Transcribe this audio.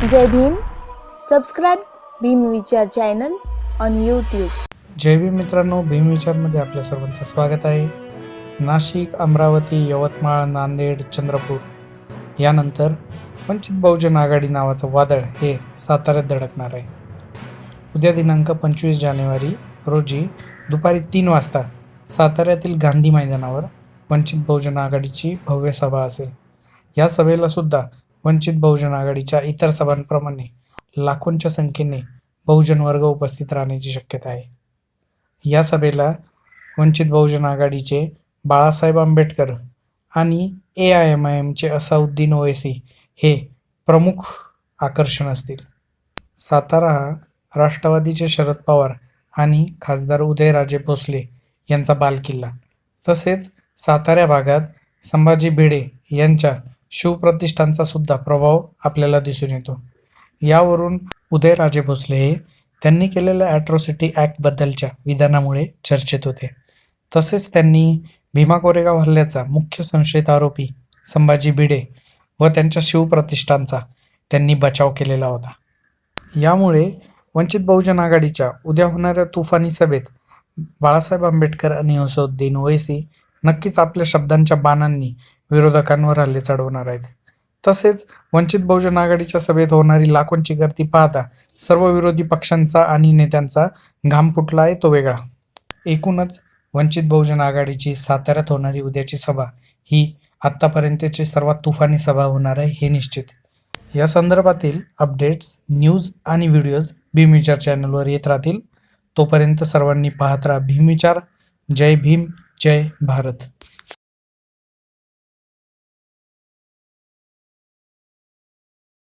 Jai Bhim. Subscribe Bhim Vichar channel on YouTube जय भीम मित्रांनो भीम विचारमध्ये आपल्या सर्वांचं स्वागत आहे. नाशिक अमरावती यवतमाळ नांदेड चंद्रपूर. यानंतर वंचित बहुजन आघाडी नावाचं वादळ हे साताऱ्यात धडकणार आहे. उद्या दिनांक पंचवीस जानेवारी रोजी दुपारी तीन वाजता साताऱ्यातील गांधी मैदानावर वंचित बहुजन आघाडीची भव्य सभा असेल. या सभेला सुद्धा वंचित बहुजन आघाडीच्या इतर सभांप्रमाणे लाखोंच्या संख्येने बहुजन वर्ग उपस्थित राहण्याची शक्यता आहे. या सभेला वंचित बहुजन आघाडीचे बाळासाहेब आंबेडकर आणि ए आय एम आय एमचे असाउद्दीन ओवेसी हे प्रमुख आकर्षण असतील. सातारा हा राष्ट्रवादीचे शरद पवार आणि खासदार उदयराजे भोसले यांचा बालकिल्ला. तसेच साताऱ्या भागात संभाजी भिडे यांच्या शिवप्रतिष्ठानचा सुद्धा प्रभाव आपल्याला दिसून येतो. यावरून उदयराजे भोसले हे त्यांनी केलेल्या ॲट्रॉसिटी ॲक्टबद्दलच्या विधानामुळे चर्चेत होते. तसेच त्यांनी भीमा कोरेगाव हल्ल्याचा मुख्य संशयित आरोपी संभाजी भिडे व त्यांच्या शिवप्रतिष्ठानचा त्यांनी बचाव केलेला होता. यामुळे वंचित बहुजन आघाडीच्या उद्या होणाऱ्या तुफानी सभेत बाळासाहेब आंबेडकर आणि हसोद्दीन ओवेसी नक्कीच आपल्या शब्दांच्या बाणांनी विरोधकांवर हल्ले चढवणार आहेत. तसेच वंचित बहुजन आघाडीच्या सभेत होणारी लाखोंची गर्दी पाहता सर्व विरोधी पक्षांचा आणि नेत्यांचा घाम फुटला आहे तो वेगळा. एकूणच वंचित बहुजन आघाडीची साताऱ्यात होणारी उद्याची सभा ही आत्तापर्यंतची सर्वात तुफानी सभा होणार आहे हे निश्चित. या संदर्भातील अपडेट्स न्यूज आणि व्हिडिओज भीम विचार चॅनलवर येत राहतील. तोपर्यंत सर्वांनी पाहत राहा भीम विचार. जय भीम जय भारत.